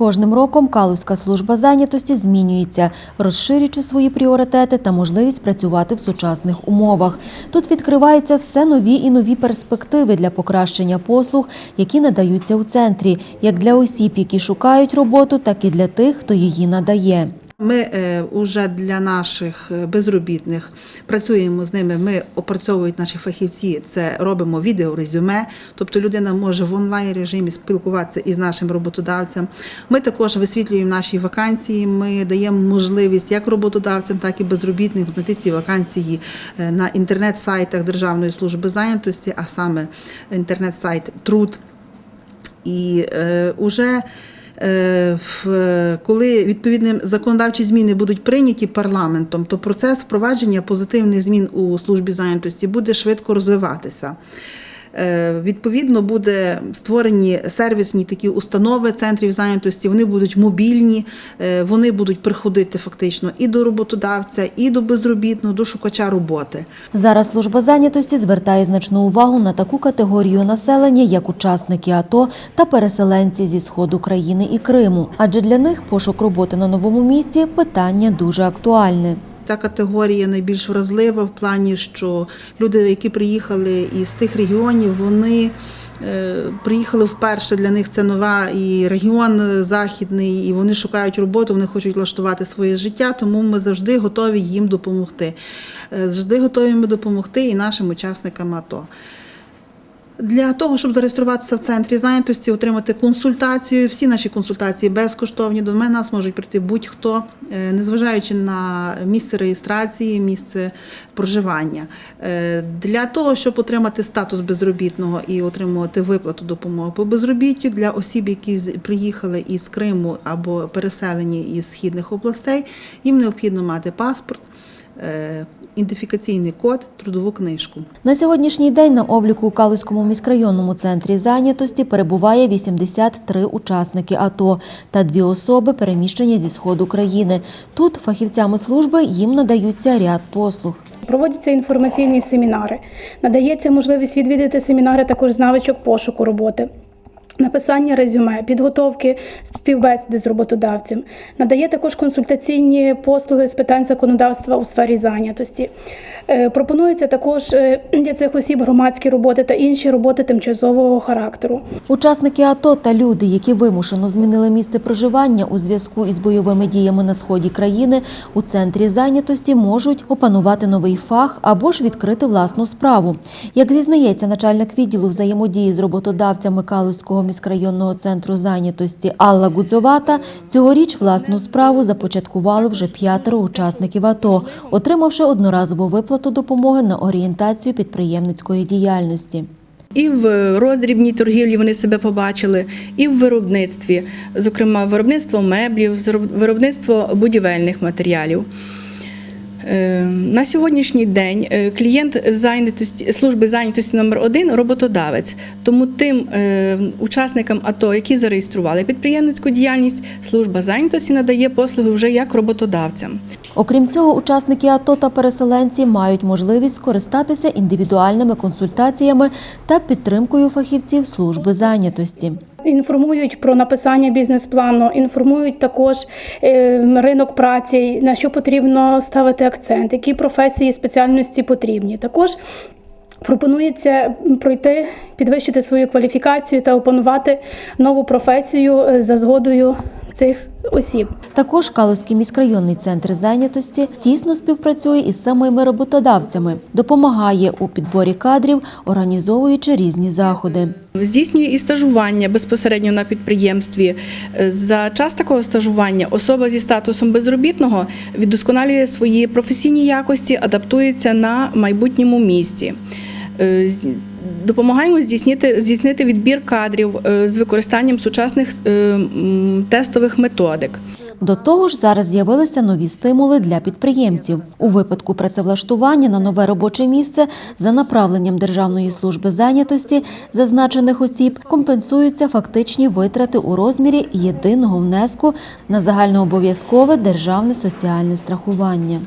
кожним роком Калузька служба зайнятості змінюється, розширюючи свої пріоритети та можливість працювати в сучасних умовах. Тут відкриваються все нові і нові перспективи для покращення послуг, які надаються у центрі, як для осіб, які шукають роботу, так і для тих, хто її надає. Ми вже для наших е, безробітних працюємо з ними. Ми опрацьовують наші фахівці. Це робимо відеорезюме, тобто людина може в онлайн режимі спілкуватися із нашим роботодавцем. Ми також висвітлюємо наші вакансії. Ми даємо можливість як роботодавцям, так і безробітним знайти ці вакансії е, на інтернет-сайтах Державної служби зайнятості, а саме інтернет-сайт Труд. І е, уже е, коли відповідні законодавчі зміни будуть прийняті парламентом, то процес впровадження позитивних змін у службі зайнятості буде швидко розвиватися. Е, Відповідно, буде створені сервісні такі установи центрів зайнятості. Вони будуть мобільні, е, вони будуть приходити фактично і до роботодавця, і до безробітного, до шукача роботи. Зараз служба зайнятості звертає значну увагу на таку категорію населення, як учасники АТО та переселенці зі сходу країни і Криму. Адже для них пошук роботи на новому місці питання дуже актуальне. Ця категорія найбільш вразлива в плані, що люди, які приїхали із тих регіонів, вони е, приїхали вперше. Для них це нова і регіон західний, і вони шукають роботу, вони хочуть влаштувати своє життя, тому ми завжди готові їм допомогти. Е, Завжди готові ми допомогти і нашим учасникам АТО. Для того, щоб зареєструватися в центрі зайнятості, отримати консультацію, всі наші консультації безкоштовні. До мене нас можуть прийти будь-хто, е, незважаючи на місце реєстрації, місце проживання. Е, Для того, щоб отримати статус безробітного і отримувати виплату допомоги по безробіттю для осіб, які приїхали із Криму або переселені із східних областей, їм необхідно мати паспорт, ідентифікаційний код, трудову книжку. На сьогоднішній день на обліку у Калузькому міськрайонному центрі зайнятості перебуває 83 учасники АТО та дві особи, переміщені зі сходу країни. Тут фахівцями служби їм надаються ряд послуг. Проводяться інформаційні семінари. Надається можливість відвідати семінари також з навичок пошуку роботи. Написання резюме, підготовки співбесіди з роботодавцем, надає також консультаційні послуги з питань законодавства у сфері зайнятості. Е, Пропонується також е, для цих осіб громадські роботи та інші роботи тимчасового характеру. Учасники АТО та люди, які вимушено змінили місце проживання у зв'язку із бойовими діями на сході країни, у центрі зайнятості можуть опанувати новий фах або ж відкрити власну справу. Як зізнається начальник відділу взаємодії з роботодавцями Калузького міськрайонного центру зайнятості Алла Гудзовата, цьогоріч власну справу започаткували вже п'ятеро учасників АТО, отримавши одноразову виплату допомоги на орієнтацію підприємницької діяльності. І в роздрібній торгівлі вони себе побачили, і в виробництві, зокрема, виробництво меблів, виробництво будівельних матеріалів. Е, На сьогоднішній день е, клієнт зайнятості служби зайнятості номер один роботодавець. Тому тим е, учасникам АТО, які зареєстрували підприємницьку діяльність, служба зайнятості надає послуги вже як роботодавцям. Окрім цього, учасники АТО та переселенці мають можливість скористатися індивідуальними консультаціями та підтримкою фахівців служби зайнятості. Інформують про написання бізнес-плану, інформують також е, ринок праці, на що потрібно ставити акцент, які професії, спеціальності потрібні. Також пропонується пройти, підвищити свою кваліфікацію та опанувати нову професію е, за згодою цих осіб. Також Калузький міськрайонний центр зайнятості тісно співпрацює із самими роботодавцями, допомагає у підборі кадрів, організовуючи різні заходи. Здійснює і стажування безпосередньо на підприємстві. Е, За час такого стажування особа зі статусом безробітного віддосконалює свої професійні якості, адаптується на майбутньому місці. Допомагаємо здійснити, здійснити відбір кадрів е, з використанням сучасних е, тестових методик. До того ж, зараз з'явилися нові стимули для підприємців. У випадку працевлаштування на нове робоче місце за направленням Державної служби зайнятості зазначених осіб компенсуються фактичні витрати у розмірі єдиного внеску на загальнообов'язкове державне соціальне страхування.